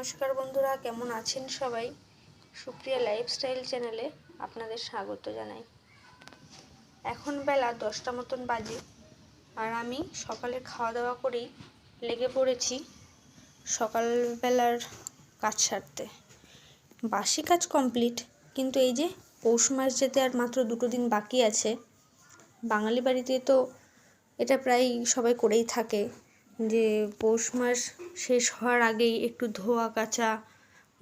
নমস্কার বন্ধুরা, কেমন আছেন সবাই? সুপ্রিয়া লাইফস্টাইল চ্যানেলে আপনাদের স্বাগত জানাই। এখন বেলা দশটা মতন বাজে আর আমি সকালে খাওয়া দাওয়া করেই লেগে পড়েছি সকালবেলার কাজ সারতে। বাসি কাজ কমপ্লিট কিন্তু এই যে পৌষ মাস যেতে আর মাত্র দুটো দিন বাকি আছে, বাঙালি বাড়িতে তো এটা প্রায় সবাই করেই থাকে। যে পৌষ মাস শেষ হওয়ার আগেই একটু ধোয়া কাচা,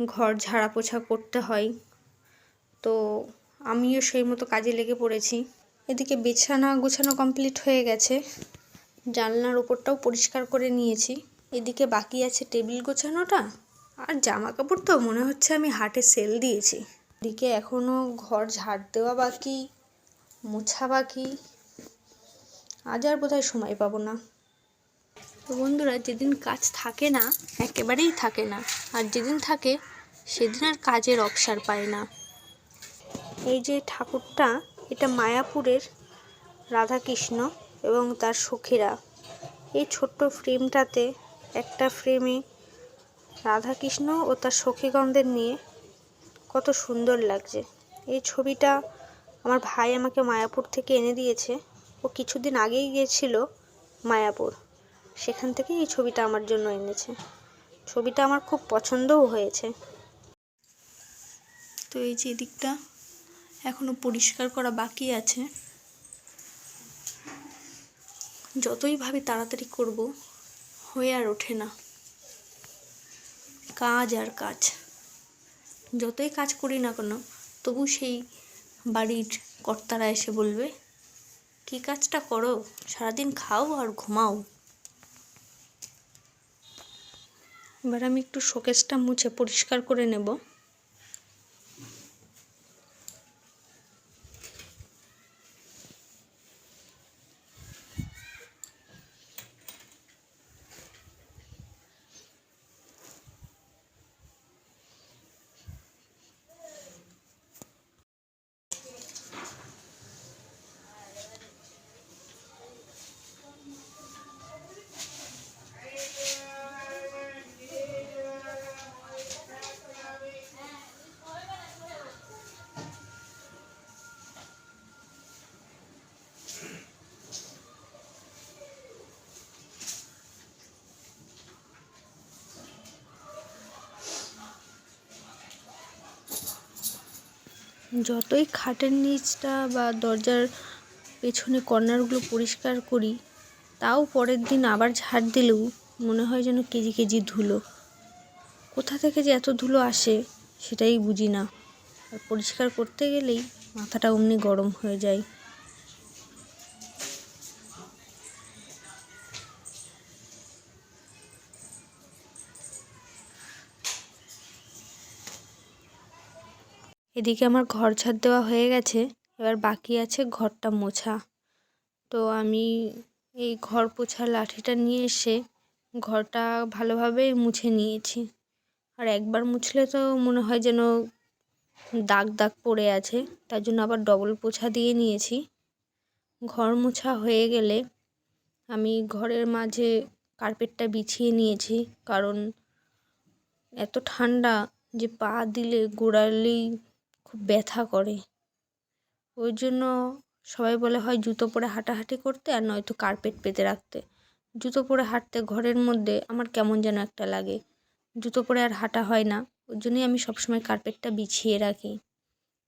ঘর ঝাড়া পোছা করতে হয়। তো আমিও সেই মতো কাজে লেগে পড়েছি। এদিকে বিছানা গোছানো কমপ্লিট হয়ে গেছে। জানলার ওপরটাও পরিষ্কার করে নিয়েছি। এদিকে বাকি আছে টেবিল গোছানোটা আর জামা কাপড় তো মনে হচ্ছে আমি হাটে সেল দিয়েছি। এদিকে এখনও ঘর ঝাড় দেওয়া বাকি, মোছা বাকি। আজ আর বোধহয় সময় পাবো না। তো বন্ধুরা, যেদিন কাজ থাকে না, একেবারেই থাকে না। আর যেদিন থাকে, সেদিন আর কাজের অবসর পায় না। এই যে ঠাকুরটা, এটা মায়াপুরের রাধাকৃষ্ণ এবং তার সখীরা। এই ছোট্ট ফ্রেমটাতে, একটা ফ্রেমে রাধাকৃষ্ণ ও তার সখীগণদের নিয়ে কত সুন্দর লাগছে। এই ছবিটা আমার ভাই আমাকে মায়াপুর থেকে এনে দিয়েছে। ও কিছুদিন আগেই গিয়েছিল মায়াপুর। সেখান থেকে এই ছবিটা আমার জন্য এনেছে। ছবিটা আমার খুব পছন্দও হয়েছে। তো এই যে এদিকটা এখনও পরিষ্কার করা বাকি আছে। যতই ভাবি তাড়াতাড়ি করব, হয়ে আর ওঠে না। কাজ আর কাজ। যতই কাজ করি না কেন, তবু সেই বাড়ির কর্তারা এসে বলবে, কী কাজটা করো? সারাদিন খাও আর ঘুমাও। এবার আমি একটু শোকেসটা মুছে পরিষ্কার করে নেব। যতই খাটের নিচটা বা দরজার পেছনে কর্নারগুলো পরিষ্কার করি, তাও পরের দিন আবার ঝাড় দিলেও মনে হয় যেন কেজি কেজি ধুলো। কোথা থেকে যে এত ধুলো আসে সেটাই বুঝি না। আর পরিষ্কার করতে গেলেই মাথাটা অমনি গরম হয়ে যায়। এদিকে আমার ঘর ঝাড় দেওয়া হয়ে গেছে, এবার বাকি আছে ঘরটা মোছা। তো আমি এই ঘর পোছা লাঠিটা নিয়ে এসে ঘরটা ভালোভাবে মুছে নিয়েছি। আর একবার মুছলে তো মনে হয় যেন দাগ দাগ পড়ে আছে, তার জন্য আবার ডবল পোছা দিয়ে নিয়েছি। ঘর মোছা হয়ে গেলে আমি ঘরের মাঝে কার্পেটটা বিছিয়ে নিয়েছি, কারণ এত ঠান্ডা যে পা দিলে গোড়ালেই খুব ব্যথা করে। ওই জন্য সবাই বলে হয় জুতো পরে হাঁটাহাঁটি করতে আর নয়তো কার্পেট পেতে রাখতে। জুতো পরে হাঁটতে ঘরের মধ্যে আমার কেমন যেন একটা লাগে। জুতো পরে আর হাঁটা হয় না, ওই জন্যই আমি সবসময় কার্পেটটা বিছিয়ে রাখি।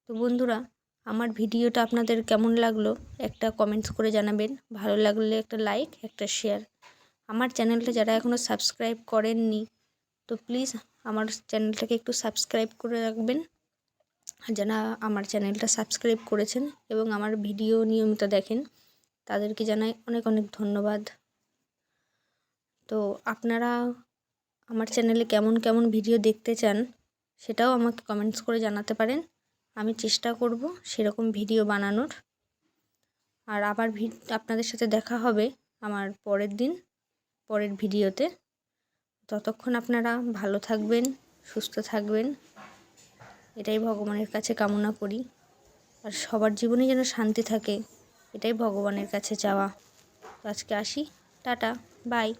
তো বন্ধুরা, আমার ভিডিওটা আপনাদের কেমন লাগল একটা কমেন্টস করে জানাবেন। ভালো লাগলে একটা লাইক একটা শেয়ার আমার চ্যানেলটা যারা এখনও সাবস্ক্রাইব করেননি, তো প্লিজ আমার চ্যানেলটাকে একটু সাবস্ক্রাইব করে রাখবেন। যারা আমার চ্যানেলটা সাবস্ক্রাইব করেছেন এবং আমার ভিডিও নিয়মিত দেখেন, তাদেরকে জানাই অনেক অনেক ধন্যবাদ। তো আপনারা আমার চ্যানেলে কেমন কেমন ভিডিও দেখতে চান, সেটাও আমাকে কমেন্টস করে জানাতে পারেন। আমি চেষ্টা করব সেরকম ভিডিও বানানোর। আর আবার আপনাদের সাথে দেখা হবে আমার পরের দিন, পরের ভিডিওতে। ততক্ষণ আপনারা ভালো থাকবেন, সুস্থ থাকবেন। এটাই ভগবানের কাছে কামনা করি। আর সবার জীবনে যেন শান্তি থাকে, এটাই ভগবানের কাছে চাওয়া। আজকে আসি, টাটা বাই